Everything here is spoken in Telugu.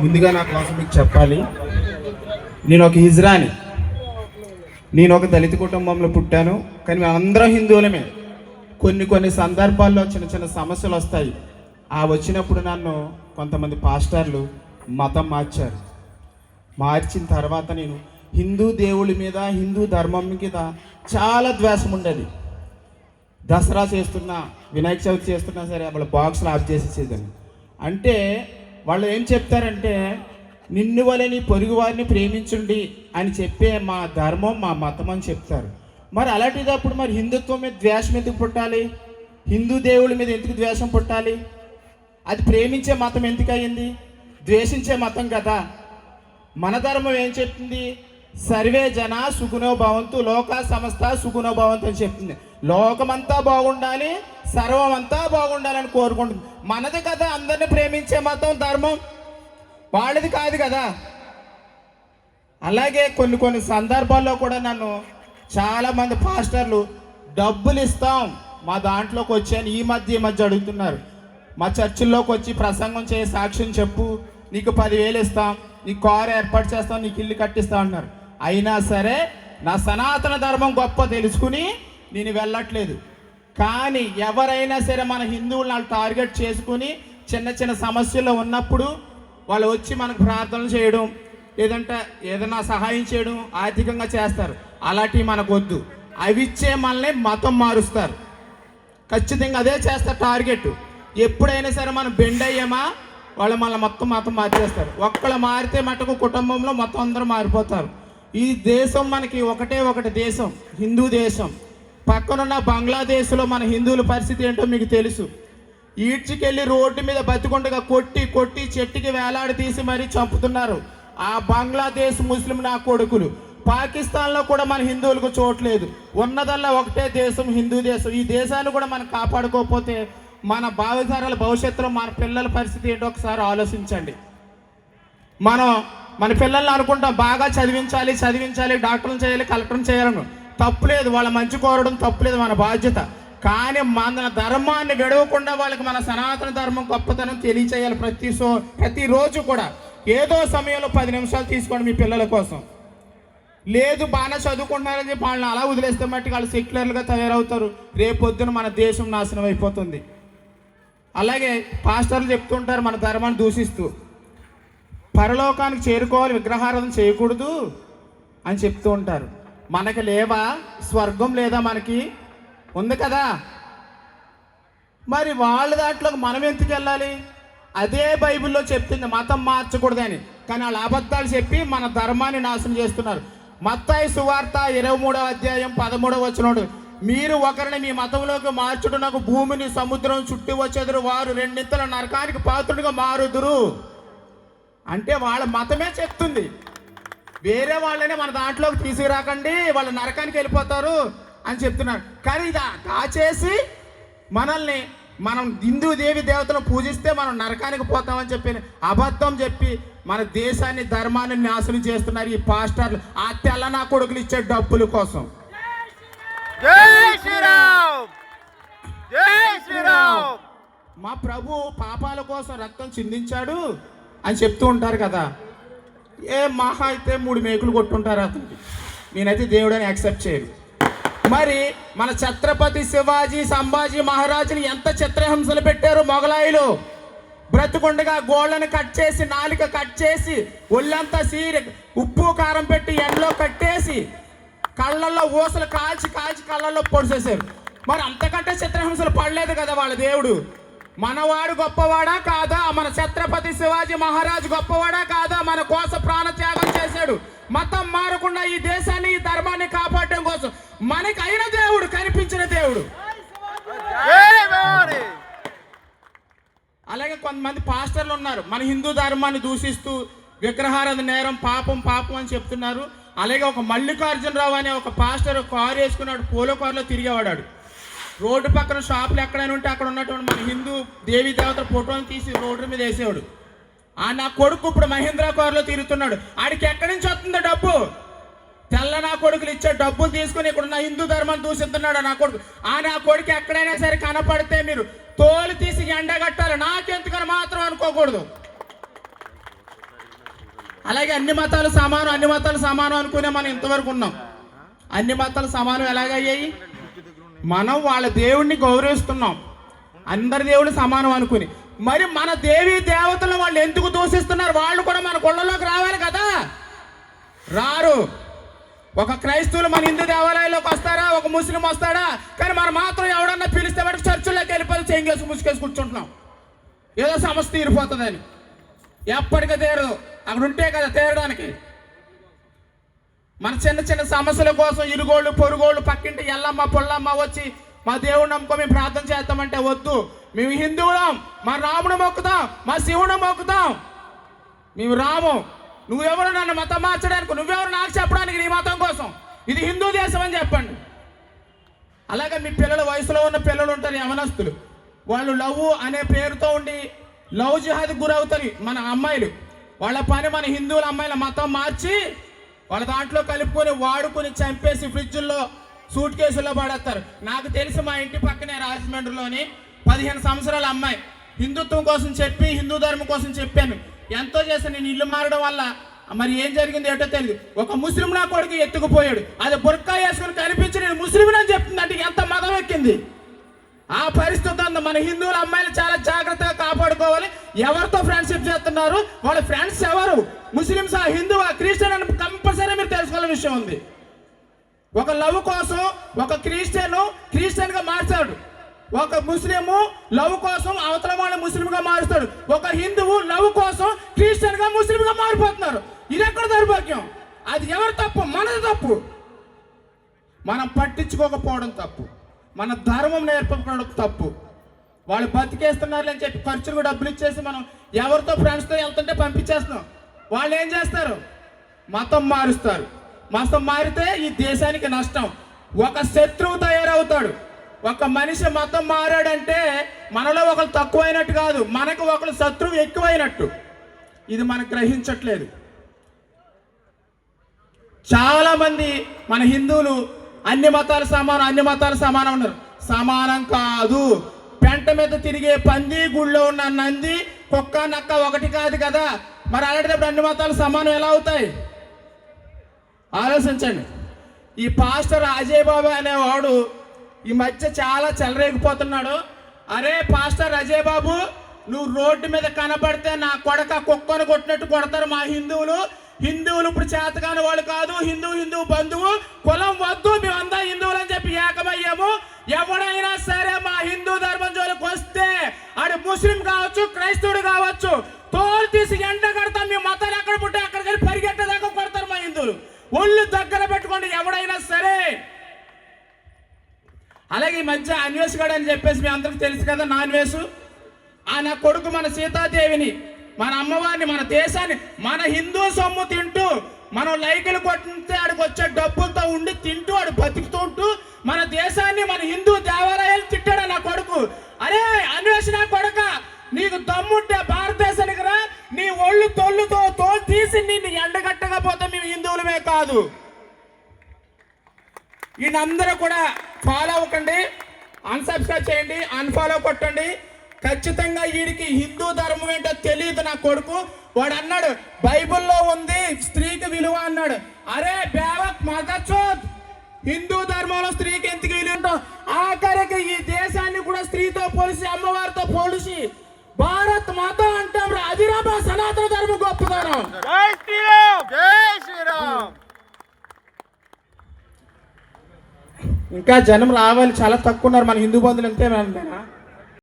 ముందుగా నా కోసం మీకు చెప్పాలి. నేను ఒక హిజ్రాని. నేను ఒక దళిత కుటుంబంలో పుట్టాను. కానీ మేమందరం హిందువులమే. కొన్ని కొన్ని సందర్భాల్లో చిన్న చిన్న సమస్యలు వస్తాయి. ఆ వచ్చినప్పుడు నన్ను కొంతమంది పాస్టర్లు మతం మార్చారు. మార్చిన తర్వాత నేను హిందూ దేవుడి మీద హిందూ ధర్మం మీద చాలా ద్వేషం ఉండేది. దసరా చేస్తున్నా వినాయక చవితి చేస్తున్నా సరే వాళ్ళ బాక్స్లు ఆఫ్ చేసేసేదాన్ని. అంటే వాళ్ళు ఏం చెప్తారంటే నిన్ను వలె నీ పొరుగు వారిని ప్రేమించండి అని చెప్పే మా ధర్మం మా మతం అని చెప్తారు. మరి అలాంటిదప్పుడు మరి హిందుత్వం మీద ద్వేషం ఎందుకు పుట్టాలి? హిందూ దేవుడి మీద ఎందుకు ద్వేషం పుట్టాలి? అది ప్రేమించే మతం ఎందుకు అయింది ద్వేషించే మతం కదా. మన ధర్మం ఏం చెప్తుంది? సర్వే జన సుగుణో భవంతు లోక సమస్త సుగుణో భవంతు అని చెప్తుంది. లోకమంతా బాగుండాలి సర్వమంతా బాగుండాలని కోరుకుంటుంది. మనది కదా అందరిని ప్రేమించే మతం ధర్మం. వాళ్ళది కాదు కదా. అలాగే కొన్ని కొన్ని సందర్భాల్లో కూడా నన్ను చాలామంది పాస్టర్లు డబ్బులు ఇస్తాం మా దాంట్లోకి వచ్చాను ఈ మధ్య ఈ మధ్య అడుగుతున్నారు. మా చర్చిల్లోకి వచ్చి ప్రసంగం చేయ సాక్ష్యం చెప్పు నీకు పదివేలు ఇస్తాం నీకు కారు ఏర్పాటు చేస్తాం నీకు ఇల్లు కట్టిస్తాం అన్నారు. అయినా సరే నా సనాతన ధర్మం గొప్ప తెలుసుకుని నేను వెళ్ళట్లేదు. కానీ ఎవరైనా సరే మన హిందువులను వాళ్ళు టార్గెట్ చేసుకుని చిన్న చిన్న సమస్యలు ఉన్నప్పుడు వాళ్ళు వచ్చి మనకు ప్రార్థనలు చేయడం లేదంటే ఏదైనా సహాయం చేయడం ఆర్థికంగా చేస్తారు. అలాంటివి మనకు వద్దు అవి ఇచ్చే మనల్ని మతం మారుస్తారు. ఖచ్చితంగా అదే చేస్తారు టార్గెట్. ఎప్పుడైనా సరే మనం బెండ్ అయ్యామా వాళ్ళు మళ్ళీ మొత్తం మతం మార్చేస్తారు. ఒక్కళ్ళు మారితే మటుకు కుటుంబంలో మొత్తం అందరూ మారిపోతారు. ఈ దేశం మనకి ఒకటే ఒకటి దేశం హిందూ దేశం. పక్కనున్న బంగ్లాదేశ్లో మన హిందువుల పరిస్థితి ఏంటో మీకు తెలుసు. ఈడ్చికెళ్ళి రోడ్డు మీద బతికొండగా కొట్టి కొట్టి చెట్టుకి వేలాడి తీసి మరీ చంపుతున్నారు. ఆ బంగ్లాదేశ్ ముస్లిం నా కొడుకులు. పాకిస్తాన్లో కూడా మన హిందువులకు చోట్లేదు ఉన్నదల్లా ఒకటే దేశం హిందూ దేశం. ఈ దేశాన్ని కూడా మనం కాపాడుకోకపోతే మన భావితరాల భవిష్యత్తులో మన పిల్లల పరిస్థితి ఏంటో ఒకసారి ఆలోచించండి. మనం మన పిల్లల్ని అనుకుంటాం బాగా చదివించాలి చదివించాలి డాక్టర్లు చేయాలి కలెక్టర్లు చేయాలను. తప్పులేదు వాళ్ళ మంచి కోరడం తప్పులేదు మన బాధ్యత. కానీ మన ధర్మాన్ని విడవకుండా వాళ్ళకి మన సనాతన ధర్మం గొప్పతనం తెలియచేయాలి ప్రతి సో ప్రతిరోజు కూడా. ఏదో సమయంలో పది నిమిషాలు తీసుకోండి మీ పిల్లల కోసం. లేదు బాగా చదువుకుంటున్నారని చెప్పి వాళ్ళని అలా వదిలేస్తే మట్టి వాళ్ళు సెక్యులర్లుగా తయారవుతారు. రేపొద్దున మన దేశం నాశనం అయిపోతుంది. అలాగే పాస్టర్లు చెప్తుంటారు మన ధర్మాన్ని దూషిస్తూ. పరలోకానికి చేరుకోవాలి విగ్రహారాధన చేయకూడదు అని చెప్తూ ఉంటారు. మనకి లేవా? స్వర్గం లేదా మనకి? ఉంది కదా? మరి వాళ్ళ దాంట్లోకి మనం ఎందుకు వెళ్ళాలి? అదే బైబిల్లో చెప్తుంది మతం మార్చకూడదని కానీ వాళ్ళ అబద్ధాలు చెప్పి మన ధర్మాన్ని నాశనం చేస్తున్నారు. మత్తాయి సువార్త ఇరవై మూడవ అధ్యాయం పదమూడవ వచ్చినోడు మీరు ఒకరిని మీ మతంలోకి మార్చుడు నాకు భూమిని సముద్రం చుట్టి వచ్చేదురు. వారు రెండింతల నరకానికి పాత్రుడిగా మారుదురు. అంటే వాళ్ళ మతమే చెప్తుంది. వేరే వాళ్ళని మన దాంట్లోకి తీసుకురాకండి వాళ్ళు నరకానికి వెళ్ళిపోతారు అని చెప్తున్నారు. కానీ ఇది దాచేసి మనల్ని మనం హిందూ దేవి దేవతలను పూజిస్తే మనం నరకానికి పోతామని చెప్పి అబద్ధం చెప్పి మన దేశాన్ని ధర్మాన్ని నాశనం చేస్తున్నారు ఈ పాస్టర్లు. ఆ తెల్ల నా కొడుకులు ఇచ్చే డబ్బుల కోసం. మా ప్రభు పాపాల కోసం రక్తం చిందించాడు. అని చెప్తూ ఉంటారు కదా. ఏ మహా అయితే మూడు మేకులు కొట్టుంటారు అతనికి నేనైతే దేవుడని యాక్సెప్ట్ చేయను. మరి మన ఛత్రపతి శివాజీ సంభాజీ మహారాజుని ఎంత చిత్రహింసలు పెట్టారు మొగలాయిలు బ్రతుకుండగా గోళ్ళను కట్ చేసి నాలిక కట్ చేసి ఒళ్ళంతా సీరి ఉప్పు కారం పెట్టి ఎండలో కట్టేసి కళ్ళల్లో ఊసలు కాల్చి కాల్చి కళ్ళల్లో పొడిచేశారు. మరి అంతకంటే చిత్రహింసలు పడలేదు కదా వాళ్ళ దేవుడు. మనవాడు గొప్పవాడా కాదా? మన ఛత్రపతి శివాజీ మహారాజు గొప్పవాడా కాదా? మన కోసం ప్రాణత్యాగం చేశాడు. మతం మారకుండా ఈ దేశాన్ని ఈ ధర్మాన్ని కాపాడడం కోసం మనకి అయిన దేవుడు కనిపించిన దేవుడు. అలాగే కొంతమంది పాస్టర్లు ఉన్నారు. మన హిందూ ధర్మాన్ని దూషిస్తూ విగ్రహారాధన నేరం పాపం పాపం అని చెప్తున్నారు. అలాగే ఒక మల్లికార్జునరావు అనే ఒక పాస్టర్ కారు వేసుకున్నాడు. పోలో కారులో తిరిగేవాడాడు. రోడ్డు పక్కన షాపులు ఎక్కడైనా ఉంటే అక్కడ ఉన్నటువంటి మన హిందూ దేవీ దేవతల ఫోటోలు తీసి రోడ్డు మీద వేసేవాడు. ఆ నా కొడుకు ఇప్పుడు మహేంద్ర కారులో తిరుగుతున్నాడు. ఆడికి ఎక్కడి నుంచి వస్తుందో డబ్బు? తెల్ల నా కొడుకులు ఇచ్చే డబ్బులు తీసుకుని ఇక్కడ ఉన్న హిందూ ధర్మాన్ని దూషిస్తున్నాడు నా కొడుకు. ఆ నా కొడుకు ఎక్కడైనా సరే కనపడితే మీరు తోలు తీసి ఎండగట్టాలి నాకెందుకని మాత్రం అనుకోకూడదు. అలాగే అన్ని మతాలు సమానం అన్ని మతాలు సమానం అనుకునే మనం ఇంతవరకు ఉన్నాం. అన్ని మతాలు సమానం ఎలాగయ్యాయి? మనం వాళ్ళ దేవుణ్ణి గౌరవిస్తున్నాం. అందరి దేవుడు సమానం అనుకుని. మరి మన దేవి దేవతలు వాళ్ళు ఎందుకు దూషిస్తున్నారు? వాళ్ళు కూడా మన గుళ్ళలోకి రావాలి కదా? రారు. ఒక క్రైస్తవులు మన హిందూ దేవాలయంలోకి వస్తారా? ఒక ముస్లిం వస్తాడా? కానీ మనం మాత్రం ఎవడన్నా పిలిస్తే వాడికి చర్చిలోకి వెళ్ళిపోయి చెంగేసి ముసుకేసి కూర్చుంటున్నాం. ఏదో సమస్య తీరిపోతుందని. ఎప్పటికీ తీరదు. అక్కడ ఉంటే కదా తీరడానికి. మన చిన్న చిన్న సమస్యల కోసం ఇరుగోళ్ళు పొరుగోళ్ళు పక్కింటి ఎల్లమ్మ పొల్లమ్మ వచ్చి మా దేవుడు నమ్ముకో మేము ప్రార్థన చేస్తామంటే వద్దు. మేము హిందువులం మా రాముడు మొక్కుతాం మా శివుడు మొక్కుతాం. మేము రాము. నువ్వెవరు నన్ను మతం మార్చడానికి నువ్వెవరు నాకు చెప్పడానికి నీ మతం కోసం? ఇది హిందూ దేశం అని చెప్పండి. అలాగే మీ పిల్లల వయసులో ఉన్న పిల్లలు ఉంటారు యవనస్తులు. వాళ్ళు లవ్ అనే పేరుతో ఉండి లవ్ జిహాద్ గురవుతారు మన అమ్మాయిలు. వాళ్ళ పని మన హిందువుల అమ్మాయిల మతం మార్చి వాళ్ళ దాంట్లో కలుపుకొని వాడుకొని చంపేసి ఫ్రిడ్జుల్లో సూట్ కేసుల్లో పడేస్తారు. నాకు తెలిసి మా ఇంటి పక్కనే రాజమండ్రిలోని పదిహేను సంవత్సరాల అమ్మాయి. హిందుత్వం కోసం చెప్పి హిందూ ధర్మం కోసం చెప్పాను. ఎంతో చేశాను నేను ఇల్లు మారడం వల్ల మరి ఏం జరిగింది ఏంటో తెలియదు ఒక ముస్లిం నా కొడుకు ఎత్తుకుపోయాడు. అది బుర్కా వేసుకుని కనిపించి నేను ముస్లిం అని చెప్తుంది అంటే ఎంత మదం ఎక్కింది? ఆ పరిస్థితి ఉంది మన హిందువుల అమ్మాయిలు చాలా జాగ్రత్తగా కాపాడుకోవాలి. ఎవరితో ఫ్రెండ్షిప్ చేస్తున్నారు? వాళ్ళ ఫ్రెండ్స్ ఎవరు? ముస్లిమ్స్ ఆ హిందూ ఆ క్రిస్టియన్ అని కంపల్సరీ మీరు తెలుసుకోవాల్సిన విషయం ఉంది. ఒక లవ్ కోసం ఒక క్రిస్టియన్ క్రిస్టియన్గా మార్చాడు ఒక ముస్లిము లవ్ కోసం అవతల వాళ్ళ ముస్లిం గా మారుస్తాడు. ఒక హిందువు లవ్ కోసం క్రిస్టియన్గా ముస్లిం గా మారిపోతున్నారు. ఇది ఎక్కడ దౌర్భాగ్యం? అది ఎవరు తప్పు? మనది తప్పు. మనం పట్టించుకోకపోవడం తప్పు. మన ధర్మం నేర్పడం తప్పు. వాళ్ళు బతికేస్తున్నారు అని చెప్పి ఖర్చులు డబ్బులు ఇచ్చేసి మనం ఎవరితో ఫ్రెండ్స్తో వెళ్తుంటే పంపించేస్తున్నాం. వాళ్ళు ఏం చేస్తారు? మతం మారుస్తారు. మతం మారితే ఈ దేశానికి నష్టం. ఒక శత్రువు తయారవుతాడు. ఒక మనిషి మతం మారాడంటే మనలో ఒకరు తక్కువైనట్టు కాదు మనకు ఒకరు శత్రువు ఎక్కువైనట్టు. ఇది మనం గ్రహించట్లేదు. చాలామంది మన హిందువులు అన్ని మతాలు సమానం అన్ని మతాలు సమానం ఉన్నారు సమానం కాదు. పెంట మీద తిరిగే పంది గుళ్ళో ఉన్న నంది కుక్క నక్క ఒకటి కాదు కదా. మరి అలాంటప్పుడు అన్ని మతాలు సమానం ఎలా అవుతాయి? ఆలోచించండి. ఈ పాస్టర్ అజయ్ బాబా అనేవాడు ఈ మధ్య చాలా చెలరేగిపోతున్నాడు. అరే పాస్టర్ అజయ్ బాబు నువ్వు రోడ్డు మీద కనబడితే నా కొడక కుక్కను కొట్టినట్టు కొడతారు మా హిందువులు. హిందువులు ఇప్పుడు చేతకాని వాళ్ళు కాదు. హిందూ హిందూ బంధువు. కులం వద్దు మేమంతా హిందువులు అని చెప్పి ఏకమయ్యాము. ఎవడైనా సరే మా హిందూ ధర్మం జోలికి వస్తే ఆడు ముస్లిం కావచ్చు క్రైస్తవుడు కావచ్చు తోలు తీసి ఎండ కడతాం మీ మతాలు ఎక్కడ పుట్టే అక్కడికి వెళ్ళి పరిగెట్టేదాకా కొడతారు మా హిందువులు. ఒళ్ళు దగ్గర పెట్టుకోండి ఎవడైనా సరే. అలాగే ఈ మధ్య అన్వేష్ గడ్ అని చెప్పేసి మీ అందరికి తెలుసు కదా నాన్ వేసు ఆ నా కొడుకు మన సీతాదేవిని. మన అమ్మవారిని మన దేశాన్ని మన హిందూ సొమ్ము తింటూ మనం లైకులు కొట్టితే ఆడికి వచ్చే డబ్బులతో ఉండి తింటూ ఆడు బతుకుతూ ఉంటూ మన దేశాన్ని మన హిందూ దేవాలయాలు తిట్టాడు నా కొడుకు. అరే అన్వేషణ కొడుక నీకు దమ్ముంటే భారతదేశానికి రా నీ ఒళ్ళు తొల్లుతో తోలు తీసి నిన్ను ఎండగట్టకపోతే మేము హిందువులమే కాదు. ఈయనందరూ కూడా ఫాలో అవ్వకండి అన్సబ్స్క్రైబ్ చేయండి అన్ఫాలో కొట్టండి. ఖచ్చితంగా వీడికి హిందూ ధర్మం ఏంటో తెలియదు నా కొడుకు. వాడు అన్నాడు బైబిల్లో ఉంది స్త్రీకి విలువ అన్నాడు. అరే బేవక్ మగచోద్ హిందూ ధర్మంలో స్త్రీకి ఎందుకు విలువ ఉంటాం ఆఖరికి ఈ దేశాన్ని కూడా స్త్రీతో పోలిసి అమ్మవారితో పోలిసి భారత్ మాత అంటాం రా. అదిరా మా సనాతన ధర్మం గొప్పదనం జై శ్రీరామ్! జై శ్రీరామ్! ఇంకా జనం రావాలి చాలా తక్కువ ఉన్నారు మన హిందూ బంధువులు అంతే అంతేనా?